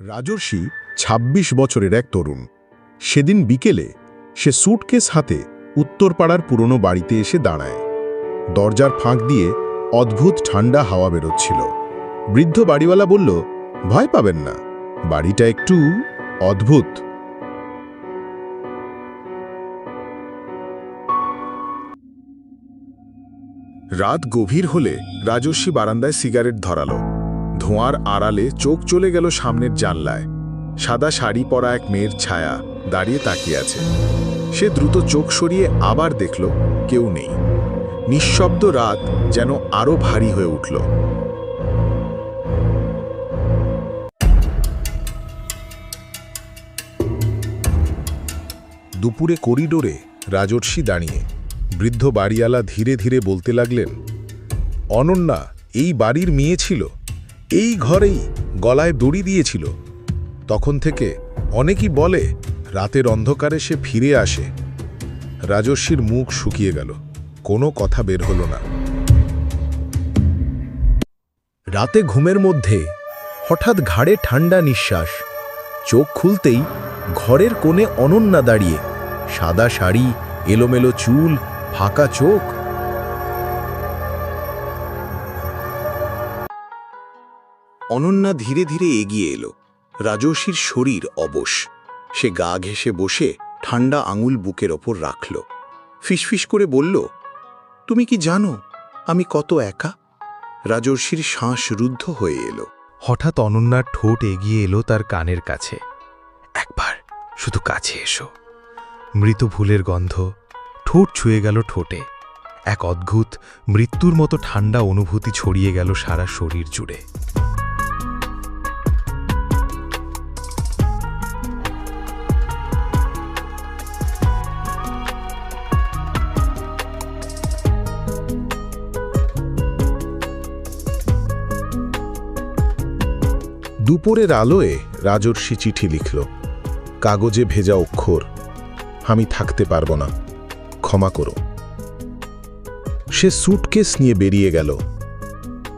রাজর্ষি ২৬ বছরের এক তরুণ। সেদিন বিকেলে সে স্যুটকেস হাতে উত্তরপাড়ার পুরনো বাড়িতে এসে দাঁড়ায়। দরজার ফাঁক দিয়ে অদ্ভুত ঠান্ডা হাওয়া বেরোচ্ছিল। বৃদ্ধ বাড়িওয়ালা বলল, ভয় পাবেন না, বাড়িটা একটু অদ্ভুত। রাত গভীর হলে রাজস্বী বারান্দায় সিগারেট ধরালো। ধোঁয়ার আড়ালে চোখ চলে গেল সামনের জানলায়। সাদা শাড়ি পরা এক মেয়ের ছায়া দাঁড়িয়ে তাকিয়ে আছে। সে দ্রুত চোখ সরিয়ে আবার দেখল, কেউ নেই। নিঃশব্দ রাত যেন আরও ভারী হয়ে উঠল। দুপুরে করিডোরে রাজর্ষি দাঁড়িয়ে বৃদ্ধ বাড়িওয়ালা ধীরে ধীরে বলতে লাগলেন, অনন্যা, এই বাড়ির মেয়ে ছিল? এই ঘরেই গলায় দড়ি দিয়েছিল। তখন থেকে অনেকেই বলে, রাতের অন্ধকারে সে ফিরে আসে। রাজস্বীর মুখ শুকিয়ে গেল, কোনো কথা বের হলো না। রাতে ঘুমের মধ্যে হঠাৎ ঘাড়ে ঠান্ডা নিঃশ্বাস, চোখ খুলতেই ঘরের কোণে অনন্যা দাঁড়িয়ে, সাদা শাড়ি, এলোমেলো চুল, ফাঁকা চোখ অনন্যা ধীরে ধীরে এগিয়ে এলো। রাজস্বীর শরীর অবশ। সে গা ঘেঁষে বসে ঠান্ডা আঙুল বুকের ওপর রাখল। ফিসফিস করে বলল, তুমি কি জানো, আমি কত একা? রাজর্ষির শ্বাস রুদ্ধ হয়ে এলো। হঠাৎ অনন্যার ঠোঁট এগিয়ে এলো তার কানের কাছে। একবার শুধু কাছে এসো। মৃত ভুলের গন্ধ ঠোঁট ছুঁয়ে গেল ঠোঁটে। এক অদ্ভুত মৃত্যুর মতো ঠান্ডা অনুভূতি ছড়িয়ে গেল সারা শরীর জুড়ে। দুপুরের আলোয় রাজর্ষি চিঠি লিখল, কাগজে ভেজা অক্ষর, আমি থাকতে পারব না, ক্ষমা করো। সে সুটকেস নিয়ে বেরিয়ে গেল।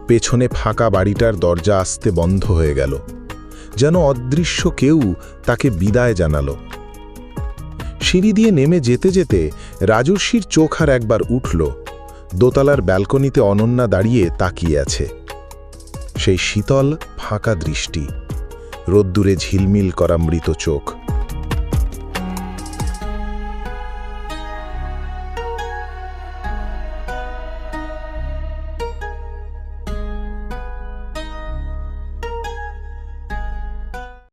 পেছনে ফাঁকা বাড়িটার দরজা আসতে বন্ধ হয়ে গেল, যেন অদৃশ্য কেউ তাকে বিদায় জানালো। সিঁড়ি দিয়ে নেমে যেতে যেতে রাজর্ষির চোখ আর একবার উঠল, দোতলার ব্যালকনিতে অনন্যা দাঁড়িয়ে তাকিয়ে আছে। সেই শীতল ফাঁকা দৃষ্টি। রোদ্দুরে ঝিলমিল করা মৃত চোখ।